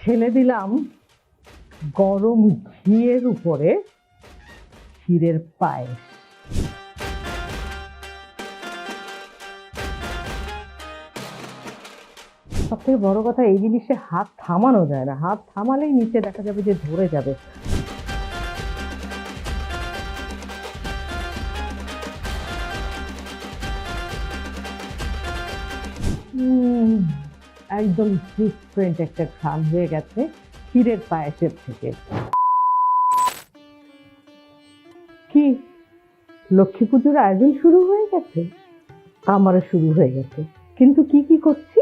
ছেলে দিলাম গরম ঘিয়ের উপরে ক্ষীরের পায়ে সব থেকে বড় কথা, এই জিনিসে হাত থামানো যায় না। হাত থামালেই নিচে দেখা যাবে যে ধরে যাবে। একদম ডিফারেন্ট একটা ঘ্রাণ হয়ে গেছে ক্ষীরের পায়েসের থেকে। কি? লক্ষ্মী পুজোর আয়োজন শুরু হয়ে গেছে? আমারও শুরু হয়ে গেছে। কিন্তু কি কি করছি?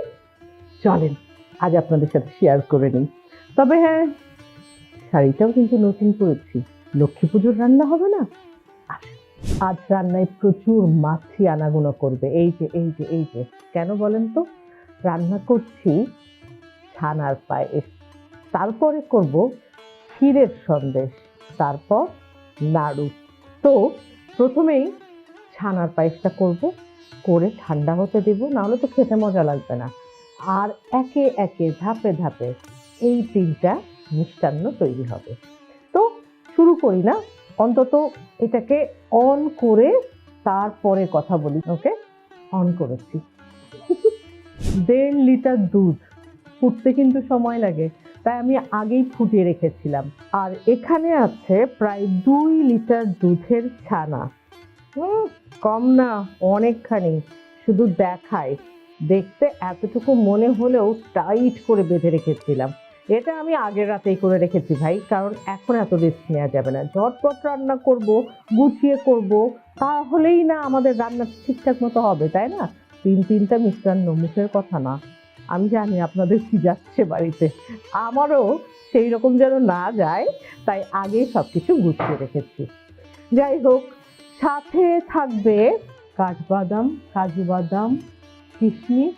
চলেন, আজ আপনাদের সাথে শেয়ার করে নিই। তবে হ্যাঁ শাড়িটাও কিন্তু নতুন করেছি। লক্ষ্মী পুজোর রান্না হবে না? আজ রান্নায় প্রচুর মাছি আনাগুনো করবে। এই যে এই যে এই যে। কেন বলেন তো? রান্না করছি, ছানার পায়েস। তারপরে করব ক্ষীরের সন্দেশ, তারপর নাড়ু। তো প্রথমেই ছানার পায়েসটা করব, করে ঠান্ডা হতে দেব, নাহলে তো খেতে মজা লাগবে না। আর একে একে ধাপে ধাপে এই তিনটা মিষ্টান্ন তৈরি হবে। তো শুরু করি না, অন্তত এটাকে অন করে তারপরে কথা বলি। ওকে অন করেছি। দেড় লিটার দুধ ফুটতে কিন্তু সময় লাগে তাই আমি আগেই ফুটিয়ে রেখেছিলাম। আর এখানে আছে প্রায় দুই লিটার দুধের ছানা। হুম, কম না অনেকখানি। শুধু দেখায়। দেখতে এতটুকু মনে হলেও টাইট করে বেঁধে রেখেছিলাম। এটা আমি আগের রাতেই করে রেখেছি ভাই কারণ এখন এত রিস্ক নেওয়া যাবে না। ঝটপট রান্না করব গুছিয়ে করব তাহলেই না আমাদের রান্না ঠিকঠাক মতো হবে তাই না? তিন তিনটা মিষ্টান্ন, মুখের কথা না। আমি জানি আপনাদের কি যাচ্ছে বাড়িতে। আমারও সেই রকম যেন না যায়, তাই আগেই সব কিছু গুছিয়ে রেখেছি। যাই হোক, সাথে থাকবে কাঠবাদাম, কাজু বাদাম, কিশমিশ,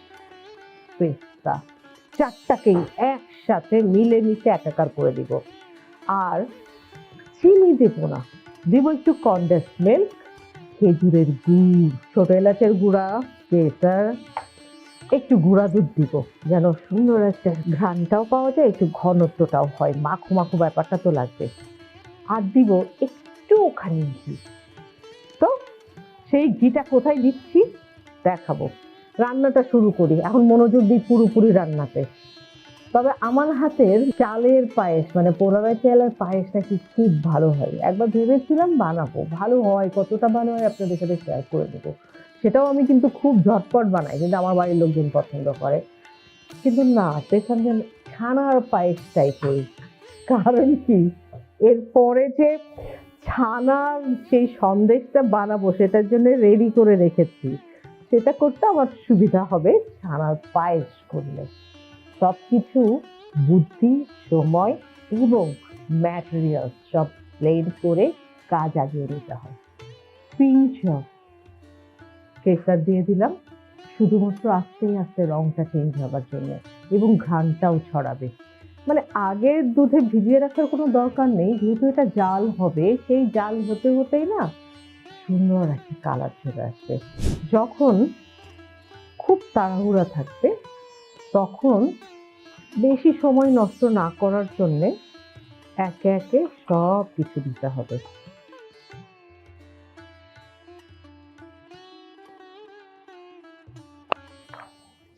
পেস্তা। চারটাকেই একসাথে মিলেমিশে একাকার করে দিব। আর চিনি দেব না। দিব একটু কন্ডেন্স মিল্ক খেজুরের গুড়, ছোট এলাচের গুঁড়া কেসার একটু গুঁড়া দুধ দিব, যেন সুন্দর একটা ঘ্রাণটাও পাওয়া যায়, একটু ঘনত্বটাও হয়। মাখো মাখো ব্যাপারটা তো লাগবে। আর দিব একটু ওখানে ঘি। তো সেই ঘিটা কোথায় দিচ্ছি? দেখাবো। রান্নাটা শুরু করি। এখন মনোযোগ দিই পুরোপুরি রান্নাতে। তবে আমার হাতের চালের পায়েস মানে পোড়াবাই চালের পায়েস নাকি খুব ভালো হয়। একবার ভেবেছিলাম বানাবো। ভালো হয়, কতটা ভালো হয় আপনাদের সাথে শেয়ার করে দেবো। সেটাও আমি কিন্তু খুব ঝটপট বানাই কিন্তু আমার বাড়ির লোকজন পছন্দ করে। কিন্তু না পেছনে ছানার পায়েসটাই করি কারণ কি? এরপরে যে ছানার সেই সন্দেশটা বানাবো, সেটার জন্য রেডি করে রেখেছি। সেটা করতে আমার সুবিধা হবে ছানার পায়েস করলে। সব কিছু বুদ্ধি, সময় এবং ম্যাটেরিয়াল সব প্লেন করে কাজ আগিয়ে নিতে হয়। পিঞ্চ কেসার দিয়ে দিলাম। শুধুমাত্র আস্তে আস্তে রংটা চেঞ্জ হবার জন্য এবং ঘ্রাণটাও ছড়াবে। মানে আগের দুধে ভিজিয়ে রাখার কোনো দরকার নেই, যেহেতু এটা জাল হবে, সেই জাল হতে হতেই না সুন্দর একটা কালার চলে আসবে। যখন খুব তাড়াহুড়া থাকবে, তখন বেশি সময় নষ্ট না করার জন্যে একে একে সব কিছু দিতে হবে।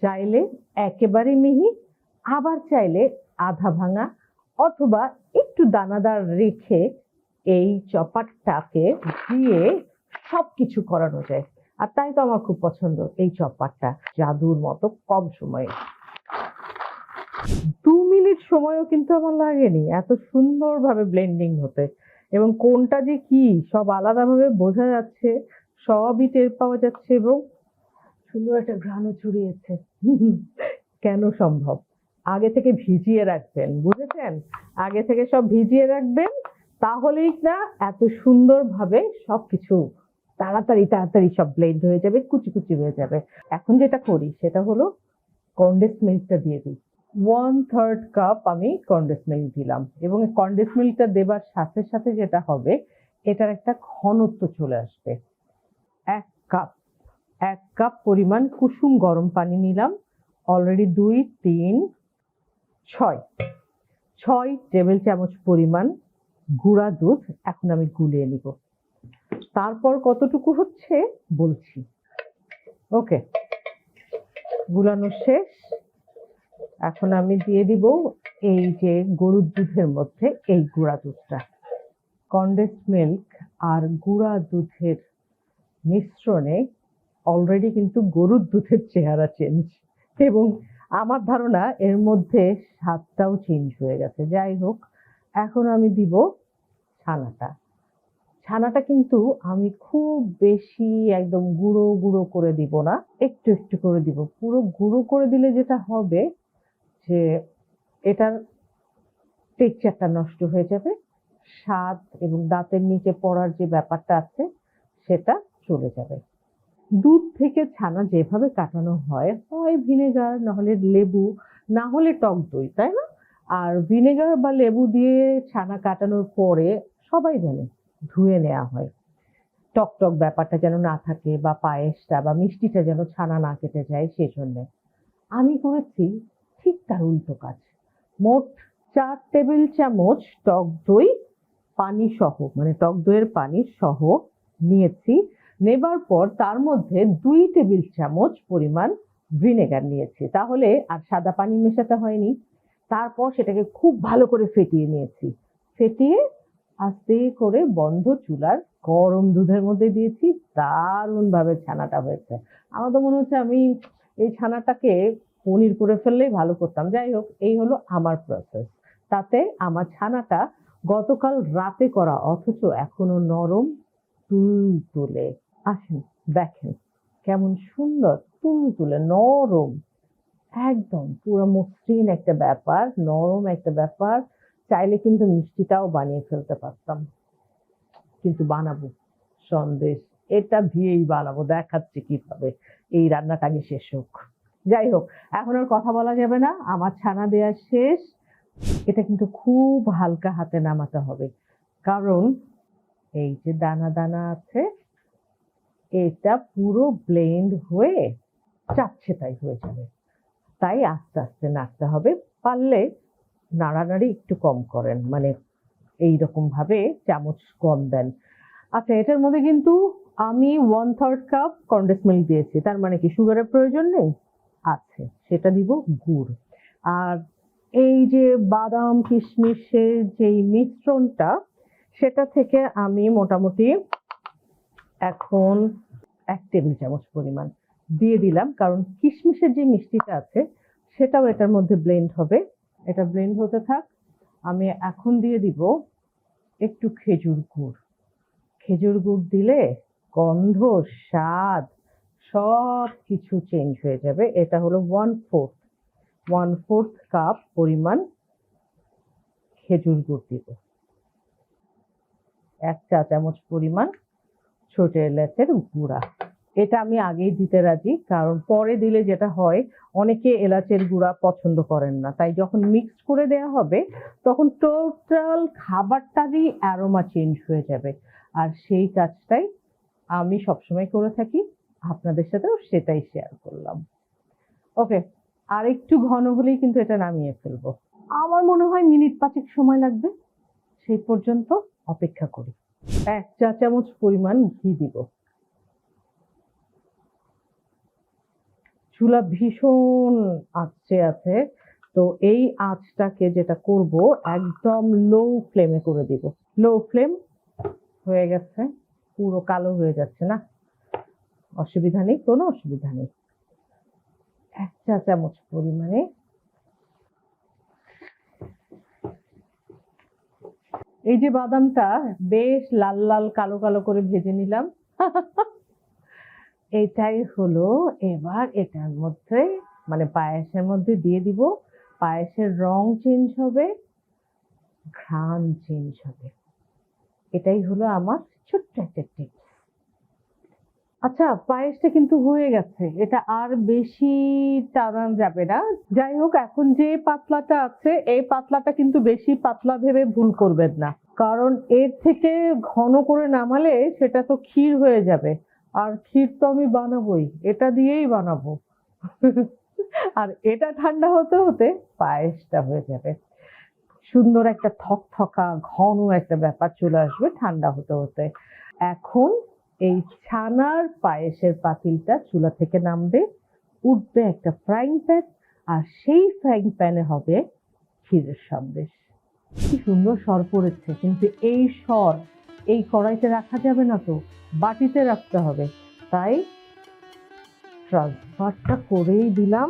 চাইলে একেবারে মিহি, আবার চাইলে আধা ভাঙা অথবা একটু দানাদার রেখে এই চপারটাকে দিয়ে সব কিছু করানো যায়। আর তাই তো আমার খুব পছন্দ এই চপারটা জাদুর মতো কম সময়ে। দু মিনিট সময়ও কিন্তু আমার লাগেনি, এত সুন্দরভাবে ব্লেন্ডিং হতে। এবং কোনটা যে কি, সব আলাদাভাবে বোঝা যাচ্ছে, সবই টের পাওয়া যাচ্ছে এবং সুন্দর একটা ঘ্রাণও ছড়িয়েছে। কেন সম্ভব? আগে থেকে ভিজিয়ে রাখবেন, বুঝেছেন? আগে থেকে সব ভিজিয়ে রাখবেন, তাহলেই না এত সুন্দরভাবে সবকিছু তাড়াতাড়ি তাড়াতাড়ি সব ব্লেন্ড হয়ে যাবে, কুচি কুচি হয়ে যাবে। এখন যেটা করি, সেটা হলো কন্ডেন্স মিল্কটা দিয়ে দিই। ওয়ান থার্ড কাপ আমি কন্ডেন্স মিল্ক দিলাম এবং কন্ডেন্স মিল্কটা দেবার সাথে সাথে যেটা হবে, এটার একটা ঘনত্ব চলে আসবে। এক কাপ এক কাপ পরিমাণ কুসুম গরম পানি নিলাম। অলরেডি দুই, তিন, ছয়। ছয় টেবিল চামচ পরিমাণ গুঁড়া দুধ এখন আমি গুলিয়ে নিব। তারপর কতটুকু হচ্ছে বলছি। ওকে। গুলানো শেষ। এখন আমি দিয়ে দিব এই যে গরুর দুধের মধ্যে এই গুঁড়া দুধটা। কন্ডেন্স মিল্ক আর গুঁড়া দুধের মিশ্রণে অলরেডি কিন্তু গরুর দুধের চেহারা চেঞ্জ এবং আমার ধারণা এর মধ্যে স্বাদটাও চেঞ্জ হয়ে গেছে। যাই হোক, এখন আমি দিব ছানাটা। ছানাটা কিন্তু আমি খুব বেশি একদম গুঁড়ো গুঁড়ো করে দিব না, একটু একটু করে দিব। পুরো গুঁড়ো করে দিলে যেটা হবে যে এটার টেক্সচারটা নষ্ট হয়ে যাবে, স্বাদ এবং দাঁতের নিচে পড়ার যে ব্যাপারটা আছে সেটা চলে যাবে। দুধ থেকে ছানা যেভাবে কাটানো হয় হয় ভিনেগার, নাহলে লেবু না হলে টক দই, তাই না? আর ভিনেগার বা লেবু দিয়ে ছানা কাটানোর পরে সবাই জানে, ধুয়ে নেওয়া হয়। টক টক ব্যাপারটা যেন না থাকে বা পায়েসটা বা মিষ্টিটা যেন ছানা না কেটে যায় সেজন্য। আমি করেছি ঠিক তার উল্টো কাজ। মোট চার টেবিল চামচ টক দই পানি সহ মানে টক দইয়ের পানি সহ নিয়েছি। নেবার পর তার মধ্যে দুই টেবিল চামচ পরিমাণ ভিনেগার নিয়েছি। তাহলে আর সাদা পানি মেশাতে হয়নি। তারপর সেটাকে খুব ভালো করে ফেটিয়ে নিয়েছি। ফেটিয়ে আস্তে করে বন্ধ চুলার গরম দুধের মধ্যে দিয়েছি। দারুণ ভাবে ছানাটা হয়েছে। আমার তো মনে হচ্ছে আমি এই ছানাটাকে পনির করে ফেললেই ভালো করতাম। যাই হোক, এই হলো আমার প্রসেস তাতে আমার ছানাটা গতকাল রাতে করা, অথচ এখনও নরম তুল তুলে আসেন, দেখেন কেমন সুন্দর তুল তুলে নরম, একদম পুরো মসৃণ একটা ব্যাপার, নরম একটা ব্যাপার। চাইলে কিন্তু মিষ্টিটাও বানিয়ে ফেলতে পারতাম। কিন্তু বানাবো, সন্দেশ, এটা দিয়েই বানাবো, দেখাচ্ছি কীভাবে। এই রান্নাটা আগে শেষ হোক। যাই হোক, এখন আর কথা বলা যাবে না, আমার ছানা দেওয়া শেষ। এটা কিন্তু খুব হালকা হাতে নামাতে হবে। কারণ এই যে দানা দানা আছে এটা পুরো ব্লেন্ড হয়ে চাচ্ছে তাই হয়ে যাবে। তাই আস্তে আস্তে নাড়তে হবে। পারলে নাড়ানাড়ি একটু কম করেন মানে এই ভাবে চামচ কম দেন। আচ্ছা এটার মধ্যে কিন্তু আমি one third cup condense milk দিয়েছি। তার মানে কি সুগারের প্রয়োজন নেই? আছে, সেটা দিব গুড়। আর এই যে বাদাম, কিশমিশের যেই মিশ্রণটা, সেটা থেকে আমি মোটামুটি এখন এক টেবিল চামচ পরিমাণ দিয়ে দিলাম, কারণ কিশমিশের যে মিষ্টিটা আছে সেটাও এটার মধ্যে ব্লেন্ড হবে। এটা ব্লেন্ড হতে থাক, আমি এখন দিয়ে দিব একটু খেজুর গুড়। খেজুর গুড় দিলে গন্ধ, স্বাদ সব কিছু চেঞ্জ হয়ে যাবে। এটা হলো one fourth one fourth cup পরিমাণ খেজুর গুড় দিব। এক চা চামচ পরিমাণ ছোট এলাচের গুঁড়া। এটা আমি আগেই দিতে রাজি, কারণ পরে দিলে যেটা হয়, অনেকে এলাচের গুঁড়া পছন্দ করেন না। তাই যখন মিক্স করে দেয়া হবে, তখন টোটাল খাবারটারই অ্যারোমা চেঞ্জ হয়ে যাবে। আর সেই কাজটাই আমি সবসময় করে থাকি, আপনাদের সাথেও সেটাই শেয়ার করলাম। ওকে আর একটু ঘন হলেই কিন্তু এটা নামিয়ে ফেলব। আমার মনে হয় মিনিট পাঁচেক সময় লাগবে। সেই পর্যন্ত অপেক্ষা করি। এক চা চামচ পরিমাণ ঘি দিব। চুলা ভীষণ আঁচে আছে, তো এই আঁচটাকে যেটা করব, একদম লো ফ্লেমে করে দিব। লো ফ্লেম হয়ে গেছে, পুরো কালো হয়ে যাচ্ছে না? অসুবিধা নেই, কোনো অসুবিধা নেই। এক চা চামচ পরিমাণে এই যে বাদামটা, বেশ লাল লাল কালো কালো করে ভেজে নিলাম। এটাই হলো, এবার এটার মধ্যে মানে পায়েসের মধ্যে দিয়ে দিব। পায়েসের রং চেঞ্জ হবে, ঘ্রাণ চেঞ্জ হবে। এটাই হলো আমার ছোট্ট একটা টিপস আচ্ছা পায়েসটা কিন্তু হয়ে গেছে। এটা আর বেশি টানা যাবে না। যাই হোক, এখন যে পাতলাটা আছে, এই পাতলাটা কিন্তু বেশি পাতলা ভেবে ভুল করবেন না। কারণ এর থেকে ঘন করে নামালে সেটা তো ক্ষীর হয়ে যাবে। আর ক্ষীর তো আমি বানাবোই, এটা দিয়েই বানাবো। আর এটা ঠান্ডা হতে হতে পায়েসটা হয়ে যাবে। সুন্দর একটা থকথকা, ঘন একটা ব্যাপার চলে আসবে ঠান্ডা হতে হতে। এখন এই ছানার পায়েসের পাতিলটা চুলা থেকে নামবে, উঠবে একটা ফ্রাইং প্যান আর সেই ফ্রাইং প্যানে হবে ক্ষীরের সন্দেশ। কি সুন্দর স্বর পড়েছে, কিন্তু এই স্বর, এই কড়াইতে রাখা যাবে না তো, বাটিতে রাখতে হবে। তাই ট্রান্সফারটা করেই দিলাম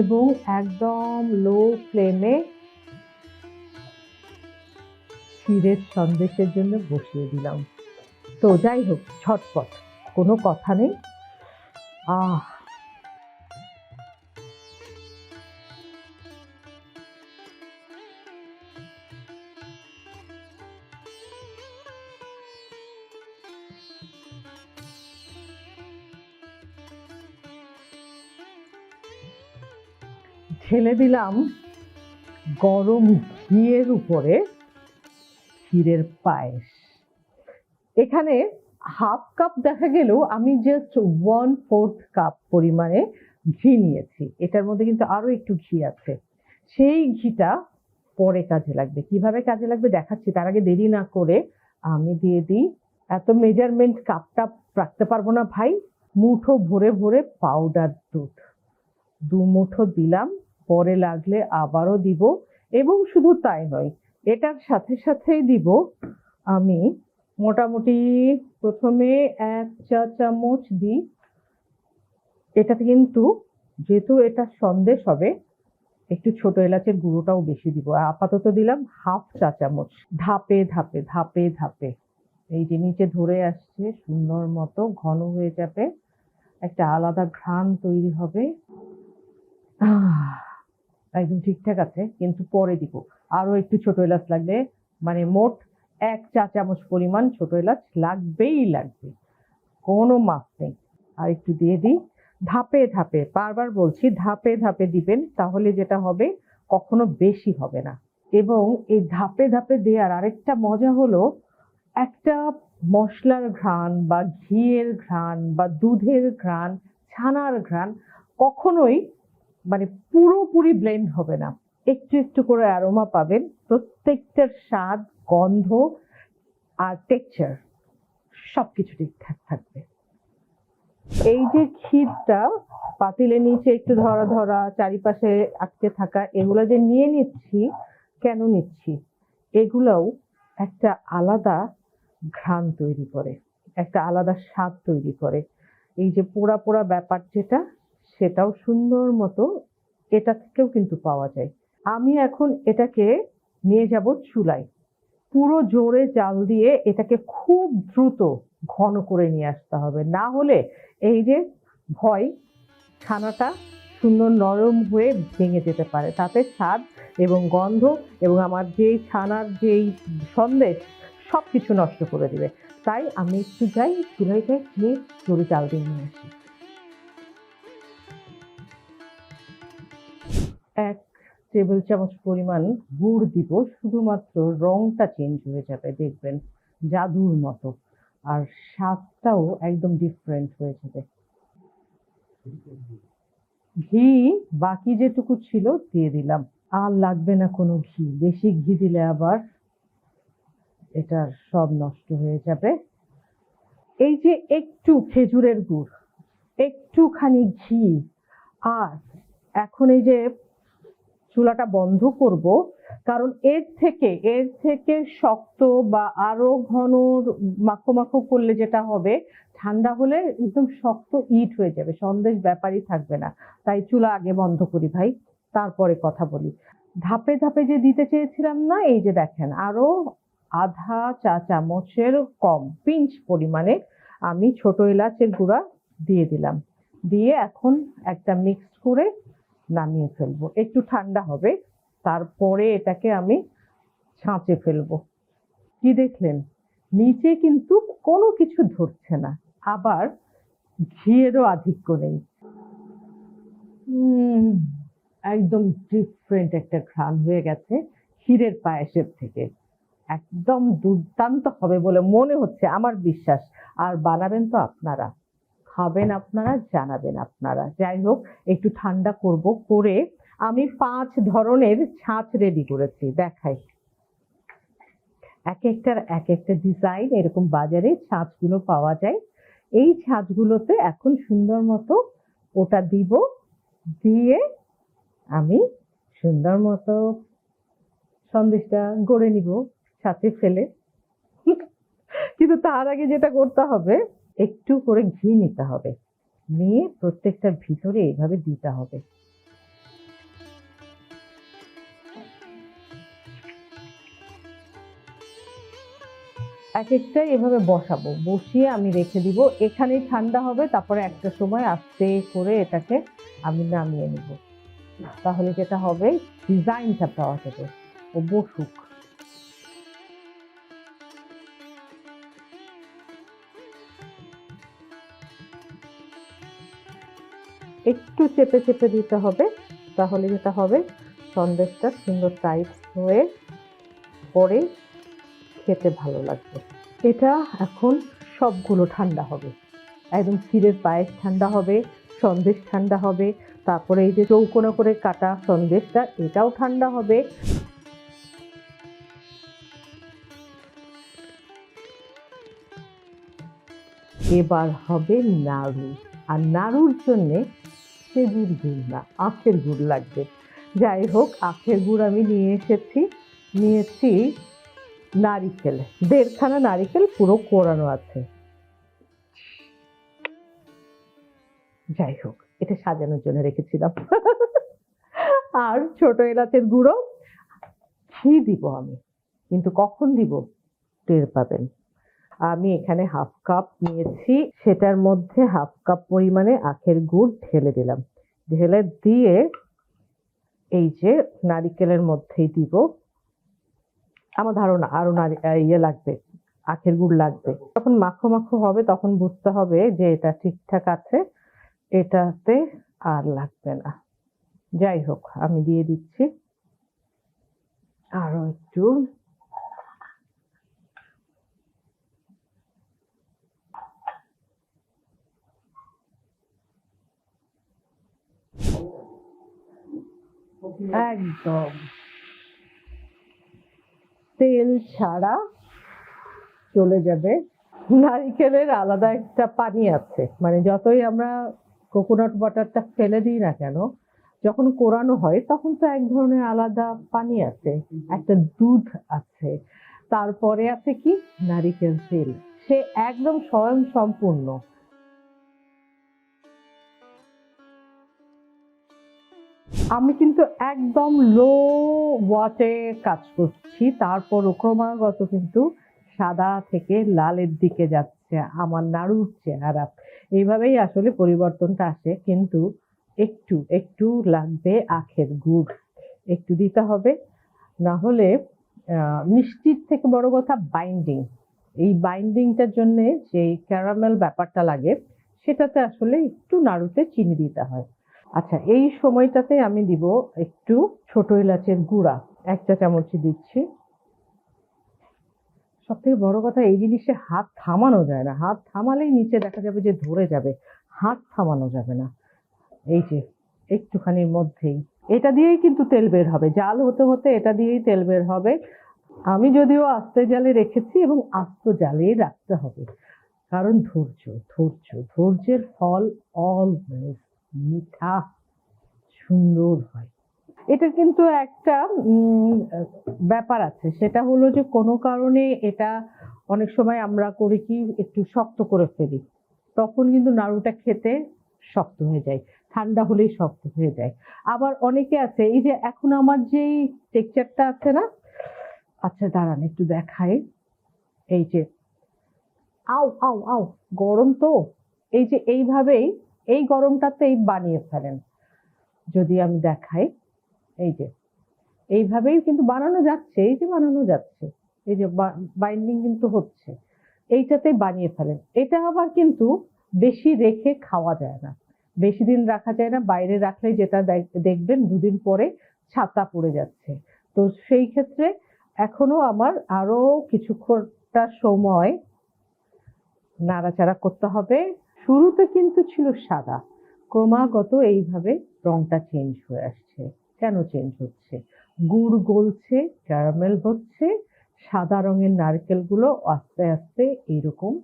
এবং একদম লো ফ্লেমে ক্ষীরের সন্দেশের জন্য বসিয়ে দিলাম। তো যাই হোক ছটপট। কোনো কথা নেই? আহ। ঢেলে দিলাম গরম ঘিয়ের উপরে ক্ষীরের পায়েস। এখানে হাফ কাপ দেখা গেলেও আমি জাস্ট ওয়ান ফোর্থ কাপ পরিমাণে ঘি নিয়েছি। এটার মধ্যে কিন্তু আরও একটু ঘি আছে। সেই ঘিটা পরে কাজে লাগবে। কীভাবে কাজে লাগবে দেখাচ্ছি। তার আগে দেরি না করে আমি দিয়ে দিই। এত মেজারমেন্ট কাপটা রাখতে পারব না ভাই। মুঠো ভরে ভরে পাউডার দুধ। দু মুঠো দিলাম। পরে লাগলে আবারও দিব। এবং শুধু তাই নয়, এটার সাথে সাথেই দিব আমি মোটামুটি প্রথমে এক চা চামচ দিই। এটাতে কিন্তু যেহেতু এটা সন্দেশ হবে, একটু ছোট এলাচের গুঁড়োটাও বেশি দিব। আপাতত দিলাম হাফ চা চামচ। ধাপে ধাপে ধাপে ধাপে। এই যে নিচে ধরে আসছে, সুন্দর মতো ঘন হয়ে যাবে। একটা আলাদা ঘ্রাণ তৈরি হবে। একদম ঠিকঠাক আছে, কিন্তু পরে দিব। আরও একটু ছোট এলাচ লাগবে মানে মোট এক চা চামচ পরিমাণ ছোট এলাচ লাগবেই লাগবে, কোনো মাপ নেই। আর একটু দিয়ে দিই, ধাপে ধাপে, বারবার বলছি ধাপে ধাপে দিবেন, তাহলে যেটা হবে কখনো বেশি হবে না। এবং এই ধাপে ধাপে দেওয়ার আরেকটা মজা হলো, একটা মশলার ঘ্রাণ বা ঘিয়ের ঘ্রাণ বা দুধের ঘ্রাণ, ছানার ঘ্রাণ কখনোই মানে পুরোপুরি ব্লেন্ড হবে না। একটু একটু করে অ্যারোমা পাবেন, প্রত্যেকটার স্বাদ গন্ধ আর টেক্সচার সবকিছু ঠিকঠাক থাকবে। এই যে ক্ষীরটা পাতিলের নিচে একটু ধরা ধরা, চারিপাশে আটকে থাকা, এগুলো যে নিয়ে নিচ্ছি, কেন নিচ্ছি? এগুলোও একটা আলাদা ঘ্রাণ তৈরি করে, একটা আলাদা স্বাদ তৈরি করে। এই যে পোড়া পোড়া ব্যাপার যেটা, সেটাও সুন্দর মতো এটা থেকেও কিন্তু পাওয়া যায়। আমি এখন এটাকে নিয়ে যাব চুলায়। পুরো জোরে জাল দিয়ে এটাকে খুব দ্রুত ঘন করে নিয়ে আসতে হবে। না হলে এই যে ভয়, ছানাটা সুন্দর নরম হয়ে ভেঙে যেতে পারে। তাতে স্বাদ এবং গন্ধ এবং আমার যেই ছানার যেই সন্দেশ সব কিছু নষ্ট করে দিবে। তাই আমি একটু যাই, চুলায় যাই, গিয়ে জোরে জাল দিয়ে নিয়ে আসি। এক টেবিল চামচ পরিমাণ গুড় দিব, শুধুমাত্র রংটা চেঞ্জ হয়ে যাবে, দেখবেন জাদুর মতো। আর স্বাদটাও একদম ডিফারেন্ট হয়ে যাবে। ঘি বাকি যেটুকু ছিল দিয়ে দিলাম। আর লাগবে না কোনো ঘি। বেশি ঘি দিলে আবার এটার সব নষ্ট হয়ে যাবে। এই যে একটু খেজুরের গুড়, একটুখানি ঘি। আর এখন এই যে চুলাটা বন্ধ করব, কারণ এর থেকে এর থেকে শক্ত বা আরও ঘন মাখো মাখো করলে যেটা হবে, ঠান্ডা হলে একদম শক্ত ইট হয়ে যাবে, সন্দেশ ব্যাপারই থাকবে না। তাই চুলা আগে বন্ধ করি ভাই, তারপরে কথা বলি। ধাপে ধাপে যে দিতে চেয়েছিলাম না, এই যে দেখেন, আরও আধা চা চামচের কম, পিঞ্চ পরিমাণে আমি ছোট এলাচের গুঁড়া দিয়ে দিলাম। দিয়ে এখন একটা মিক্স করে নামিয়ে ফেলব। একটু ঠান্ডা হবে, তারপরে এটাকে আমি ছাঁচে ফেলব। কি দেখলেন? নিচে কিন্তু কোনো কিছু ধরছে না, আবার ঘিয়েরও আধিক্য নেই। একদম ডিফারেন্ট একটা ঘ্রাণ হয়ে গেছে ক্ষীরের পায়েসের থেকে। একদম দুর্দান্ত হবে বলে মনে হচ্ছে, আমার বিশ্বাস। আর বানাবেন তো আপনারা। খাবেন আপনারা, জানাবেন আপনারা। যাই হোক, একটু ঠান্ডা করব, করে আমি পাঁচ ধরনের ছাঁচ রেডি করেছি, দেখাই। এক একটার এক একটা ডিজাইন এরকম বাজারে ছাঁচগুলো পাওয়া যায়। এই ছাঁচগুলোতে এখন সুন্দর মতো ওটা দিব, দিয়ে আমি সুন্দর মতো সন্দেশটা গড়ে নিব ছাঁচে ফেলে। কিন্তু তার আগে যেটা করতে হবে একটু করে ঘি নিতে হবে। নিয়ে প্রত্যেকটার ভিতরে এইভাবে দিতে হবে। এক একটা এভাবে বসাবো। বসিয়ে আমি রেখে দিব। এখানেই ঠান্ডা হবে, তারপরে একটা সময় আস্তে করে এটাকে আমি নামিয়ে নিব। তাহলে যেটা হবে, ডিজাইনটা পাওয়া যাবে। ও বসুক। একটু চেপে চেপে দিতে হবে, তাহলে যেটা হবে, সন্দেশটা সুন্দর টাইট হয়ে পরে খেতে ভালো লাগবে। এটা এখন সবগুলো ঠান্ডা হবে। একদম ক্ষীরের পায়েস ঠান্ডা হবে, সন্দেশ ঠান্ডা হবে, তারপরে এই যে চৌকোনো করে কাটা সন্দেশটা, এটাও ঠান্ডা হবে। এবার হবে নাড়ু। আর নাড়ুর জন্যে খেজুর গুড় না আখের গুড় লাগবে। যাই হোক আখের গুড় আমি নিয়ে এসেছি, নিয়েছি নারিকেল দেড়খানা নারিকেল পুরো কোরানো আছে। যাই হোক, এটা সাজানোর জন্য রেখেছিলাম। আর ছোট এলাচের গুঁড়ো ঘি দিব আমি? কিন্তু কখন দিব? টের পাবেন। আমি এখানে হাফ কাপ নিয়েছি, সেটার মধ্যে হাফ কাপ পরিমাণে আখের গুড় ঢেলে দিলাম। ঢেলে দিয়ে এই যে নারিকেলের মধ্যেই দিব। আমার ধারণা আরও ইয়ে লাগবে, আখের গুড় লাগবে। যখন মাখো মাখো হবে তখন বুঝতে হবে যে এটা ঠিকঠাক আছে, এটাতে আর লাগবে না। যাই হোক, আমি দিয়ে দিচ্ছি। আরও একটু একদম। তেল ছাড়া চলে যাবে। নারিকেলের আলাদা একটা পানি আছে। মানে যতই আমরা কোকোনাট বাটারটা ফেলে দিই না কেন যখন কোরানো হয় তখন তো এক ধরনের আলাদা পানি আছে একটা দুধ আছে। তারপরে আছে কি? নারিকেল তেল। সে একদম স্বয়ং সম্পূর্ণ আমি কিন্তু একদম লো ওয়াটে কাজ করছি। তারপর ক্রমাগত কিন্তু সাদা থেকে লালের দিকে যাচ্ছে আমার নাড়ুর চেহারা। এইভাবেই আসলে পরিবর্তনটা আসে, কিন্তু একটু একটু লাগবে আখের গুড়। একটু দিতে হবে, না হলে মিষ্টির থেকে বড় কথা বাইন্ডিং এই বাইন্ডিংটার জন্যে যে ক্যারামেল ব্যাপারটা লাগে, সেটাতে আসলে একটু নাড়ুতে চিনি দিতে হয়। আচ্ছা এই সময়টাতে আমি দিব একটু ছোট এলাচের গুঁড়া এক চা চামচ দিচ্ছি। সব থেকে বড় কথা, এই জিনিসে হাত থামানো যায় না। হাত থামালেই নিচে দেখা যাবে যে ধরে যাবে। হাত থামানো যাবে না। এই যে, একটুখানির মধ্যেই। এটা দিয়েই কিন্তু তেল বের হবে। জাল হতে হতে এটা দিয়েই তেল বের হবে। আমি যদিও আস্তে জালে রেখেছি এবং আস্ত জালেই রাখতে হবে। কারণ ধৈর্য ধৈর্য, ধৈর্যের ফল অলওয়েজ মিঠা, সুন্দর হয়। এটা কিন্তু একটা ব্যাপার আছে। সেটা হলো যে কোনো কারণে এটা অনেক সময় আমরা করি কি, একটু শক্ত করে ফেলি। তখন কিন্তু নাড়ুটা খেতে শক্ত হয়ে যায়। ঠান্ডা হলেই শক্ত হয়ে যায়। আবার অনেকে আছে, এই যে এখন আমার যেই টেক্সচারটা আছে না আচ্ছা দাঁড়ান, একটু দেখাই। এই যে, আও আও আও, গরম তো। এই যে এইভাবেই এই গরমটাতেই বানিয়ে ফেলেন। যদি আমি দেখাই, এই যে, এইভাবেই কিন্তু বানানো যাচ্ছে, এই যে বানানো যাচ্ছে, এই যে বাইন্ডিং কিন্তু হচ্ছে, এইটাতেই বানিয়ে ফেলেন। এটা আবার কিন্তু বেশি রেখে খাওয়া যায় না। বেশি দিন রাখা যায় না, বাইরে রাখলে যেটা দেখবেন দুদিন পরে ছাতা পড়ে যাচ্ছে। তো সেই ক্ষেত্রে এখনও আমার আরও কিছুক্ষণটা সময় নাড়াচাড়া করতে হবে শুরুতে কিন্তু ছিল সাদা। ক্রমাগত এইভাবে রংটা চেঞ্জ হয়ে আসছে। কেন চেঞ্জ হচ্ছে? গুড় গলছে ক্যারামেল হচ্ছে, সাদা রঙের নারকেলগুলো আস্তে আস্তে এইরকম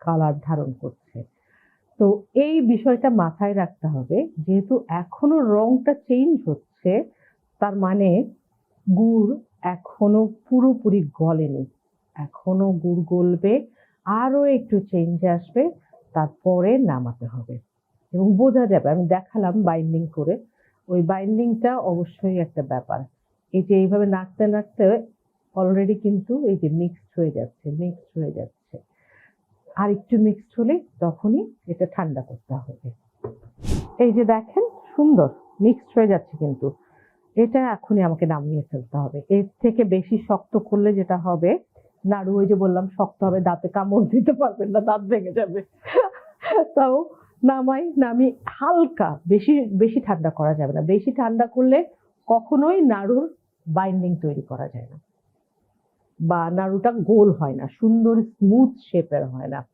কালার ধারণ করছে। তো এই বিষয়টা মাথায় রাখতে হবে, যেহেতু এখনও রংটা চেঞ্জ হচ্ছে, তার মানে গুড় এখনও পুরোপুরি গলেনি। এখনও গুড় গলবে আরও একটু চেঞ্জ আসবে। তারপরে নামাতে হবে। এবং বোঝা যাবে, আমি দেখালাম বাইন্ডিং করে। ওই বাইন্ডিংটা অবশ্যই একটা ব্যাপার। এই যে এইভাবে নাড়তে নাড়তে অলরেডি কিন্তু এই যে মিক্সড হয়ে যাচ্ছে মিক্সড হয়ে যাচ্ছে। আর একটু মিক্সড হলে তখনই এটা ঠান্ডা করতে হবে। এই যে দেখেন, সুন্দর মিক্সড হয়ে যাচ্ছে কিন্তু। এটা এখনই আমাকে নামিয়ে ফেলতে হবে। এর থেকে বেশি শক্ত করলে যেটা হবে নাড়ু, ওই যে বললাম, শক্ত হবে, দাঁতে কামড় দিতে পারবেন না, দাঁত ভেঙে যাবে। তাও নামাই, নামি হালকা, বেশি বেশি ঠান্ডা করা যাবে না। বেশি ঠান্ডা করলে কখনোই নাড়ুর বাইন্ডিং তৈরি করা যায় না। বা নাড়ুটা গোল হয় না, সুন্দর স্মুথ শেপের হয় না।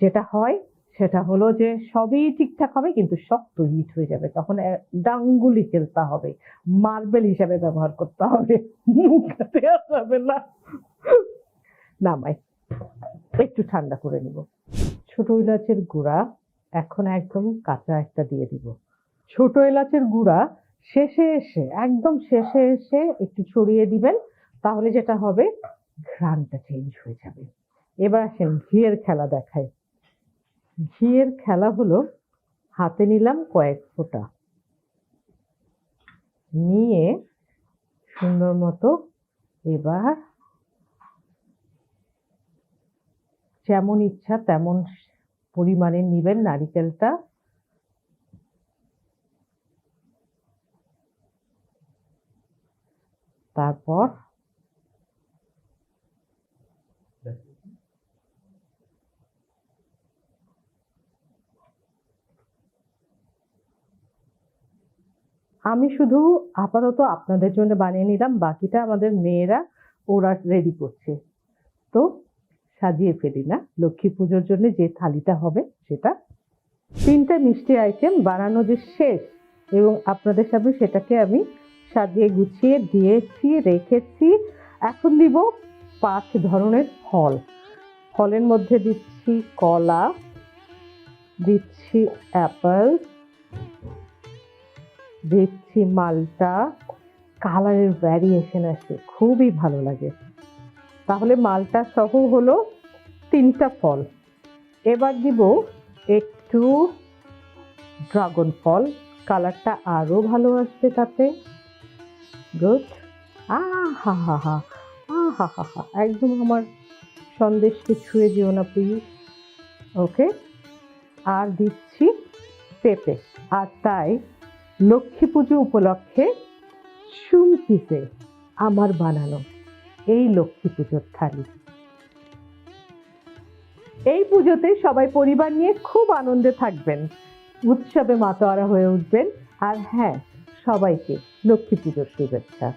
যেটা হয়, সেটা হলো যে সবই ঠিকঠাক হবে, কিন্তু শক্ত হিট হয়ে যাবে। তখন ডাঙ্গুলি খেলতে হবে, মার্বেল হিসাবে ব্যবহার করতে হবে। মুখে দেওয়া যাবে না। নামাই। একটু ঠান্ডা করে নিব। ছোট এলাচের গুঁড়া এখন একদম কাঁচা একটা দিয়ে দিব। ছোট এলাচের গুঁড়া শেষে এসে, একদম শেষে এসে একটু ছড়িয়ে দিবেন, তাহলে যেটা হবে, ঘ্রাণটা চেঞ্জ হয়ে যাবে। এবার আসেন ঘিয়ের খেলা দেখাই। ঘিয়ের খেলা হলো, হাতে নিলাম কয়েক ফোঁটা। নিয়ে সুন্দর মতো এবার যেমন ইচ্ছা তেমন পরিমাণে নিবেন নারিকেলটা। তারপর আমি শুধু আপাতত আপনাদের জন্য বানিয়ে নিলাম, বাকিটা আমাদের মেয়েরা ওরা রেডি করছে। তো সাজিয়ে ফেলি না। লক্ষ্মী পুজোর জন্য যে থালিটা হবে সেটা। তিনটা মিষ্টি আইটেম বানানো যে শেষ এবং আপনাদের সামনে সেটাকে আমি সাজিয়ে গুছিয়ে দিয়েছি, রেখেছি। এখন দিব পাঁচ ধরনের ফল। ফলের মধ্যে দিচ্ছি কলা, দিচ্ছি অ্যাপেল, দিচ্ছি মালটা। কালারের ভ্যারিয়েশন আছে খুবই ভালো লাগে। তাহলে মালটা সহ হলো তিনটা ফল। এবার দিব একটু ড্রাগন ফল। কালারটা আরও ভালো আসবে তাতে। গুড। আহা হা হা হা আহা হা হা একদম আমার সন্দেশকে ছুঁয়ে যেও না প্লিজ ওকে আর দিচ্ছি পেঁপে। আর তাই লক্ষ্মী পুজো উপলক্ষে সুমকিতে আমার বানানো এই লক্ষ্মী পুজোর থালি। এই পুজোতে সবাই পরিবার নিয়ে খুব আনন্দে থাকবেন। উৎসবে মাতোয়ারা হয়ে উঠবেন। আর হ্যাঁ সবাইকে লক্ষ্মী পুজোর শুভেচ্ছা।